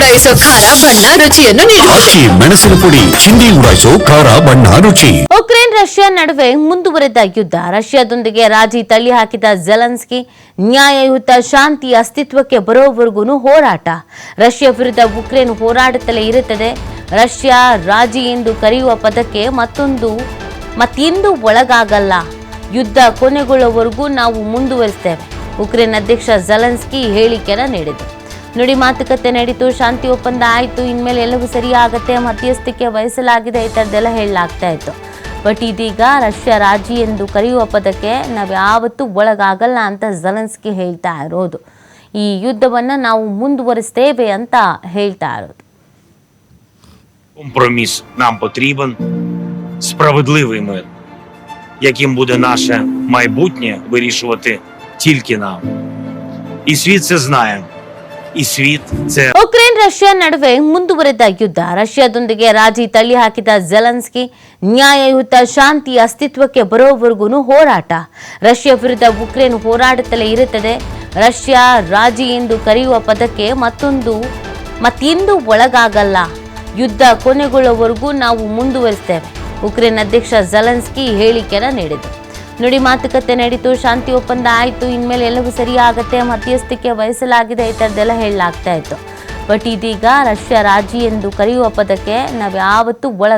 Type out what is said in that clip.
ಉಡಾಯಿಸೋ ಖಾರ ಬಣ್ಣ ರುಚಿಯನ್ನು ನೀಡುತ್ತದೆ ಮೆಣಸಿನ ಪುಡಿ ಚಿಂದಿ ಉಡಾಯಿಸೋ ಖಾರ ಬಣ್ಣ ರುಚಿ. ಉಕ್ರೇನ್ ರಷ್ಯಾ ನಡುವೆ ಮುಂದುವರೆದ ಯುದ್ಧ. ರಷ್ಯಾದೊಂದಿಗೆ ರಾಜಿ ತಳ್ಳಿ ಹಾಕಿದ ಜೆಲೆನ್ಸ್ಕಿ ನ್ಯಾಯಯುತ ಶಾಂತಿ ಅಸ್ತಿತ್ವಕ್ಕೆ ಬರೋವರೆಗೂ ಹೋರಾಟ. ರಷ್ಯಾ ವಿರುದ್ಧ ಉಕ್ರೇನ್ ಹೋರಾಡುತ್ತಲೇ ಇರುತ್ತದೆ. ರಷ್ಯಾ ರಾಜಿ ಎಂದು ಕರೆಯುವ ಪದಕ್ಕೆ ಮತ್ತೊಂದು ಮತ್ತಿಂದು ಒಳಗಾಗಲ್ಲ. ಯುದ್ಧ ಕೊನೆಗೊಳ್ಳುವವರೆಗೂ ನಾವು ಮುಂದುವರಿಸ್ತೇವೆ. ಉಕ್ರೇನ್ ಅಧ್ಯಕ್ಷ ಜಲೆನ್ಸ್ಕಿ ಹೇಳಿಕೆಯನ್ನು ನೀಡಿದರು. ನುಡಿ ಮಾತುಕತೆ ನಡೀತು ಶಾಂತಿ ಒಪ್ಪಂದ ಆಯಿತು ಇನ್ಮೇಲೆ ಎಲ್ಲವೂ ಸರಿ ಆಗತ್ತೆ ಮಧ್ಯಸ್ಥಿಕೆ ವಹಿಸಲಾಗಿದೆ ಈ ಥರದ್ದೆಲ್ಲ ಹೇಳಲಾಗ್ತಾ ಇತ್ತು ಬಟ್ ಇದೀಗ ರಷ್ಯಾ ರಾಜಿ ಎಂದು ಕರೆಯುವ ಪದಕ್ಕೆ ನಾವು ಯಾವತ್ತೂ ಒಳಗಾಗಲ್ಲ ಅಂತ ಜೆಲೆನ್ಸ್ಕಿ ಹೇಳ್ತಾ ಇರೋದು ಈ ಯುದ್ಧವನ್ನು ನಾವು ಮುಂದುವರಿಸ್ತೇವೆ ಅಂತ ಹೇಳ್ತಾ ಇರೋದು Компроміс нам потрібен, справедливий мир, яким буде наше майбутнє вирішувати тільки нам. І світ це знає, і світ це ಉಕ್ರೇನ್ ರಷ್ಯಾ ನಡುವೆ ಮುಂದುವರೆದ ಯುದ್ಧ ರಷ್ಯಾದೊಂದಿಗೆ ರಾಜಿ ತಳ್ಳಿ ಹಾಕಿದ ಜೆಲೆನ್ಸ್ಕಿ ನ್ಯಾಯಯುತ ಶಾಂತಿ ಅಸ್ತಿತ್ವಕ್ಕೆ ಬರೋವರೆಗೂ ಹೋರಾಟ ರಷ್ಯಾ ವಿರುದ್ಧ ಉಕ್ರೇನ್ ಹೋರಾಡುತ್ತಲೇ ಇರುತ್ತದೆ ರಷ್ಯಾ ರಾಜಿ ಎಂದು ಕರೆಯುವ ಪದಕ್ಕೆ ಮತ್ತೊಂದು ಮತ್ತೆಂದೂ ಒಳಗಾಗಲ್ಲ ಯುದ್ಧ ಕೊನೆಗೊಳ್ಳುವವರೆಗೂ ನಾವು ಮುಂದುವರಿಸ್ತೇವೆ ಉಕ್ರೇನ್ ಅಧ್ಯಕ್ಷ ಜೆಲೆನ್ಸ್ಕಿ ಹೇಳಿಕೆನ ನೀಡಿದರು ನುಡಿ, ಮಾತುಕತೆ ನಡೀತು, ಶಾಂತಿ ಒಪ್ಪಂದ ಆಯಿತು, ಇನ್ಮೇಲೆ ಎಲ್ಲವೂ ಸರಿ ಆಗುತ್ತೆ ಮಧ್ಯಸ್ಥಿಕೆ ವಹಿಸಲಾಗಿದೆ ಈ ಥರದ್ದೆಲ್ಲ ಹೇಳಲಾಗ್ತಾ ಇತ್ತು. ಬಟ್ ಇದೀಗ ರಷ್ಯಾ ರಾಜಿ ಎಂದು ಕರೆಯುವ ಪದಕ್ಕೆ ನಾವು ಯಾವತ್ತೂ ಒಳ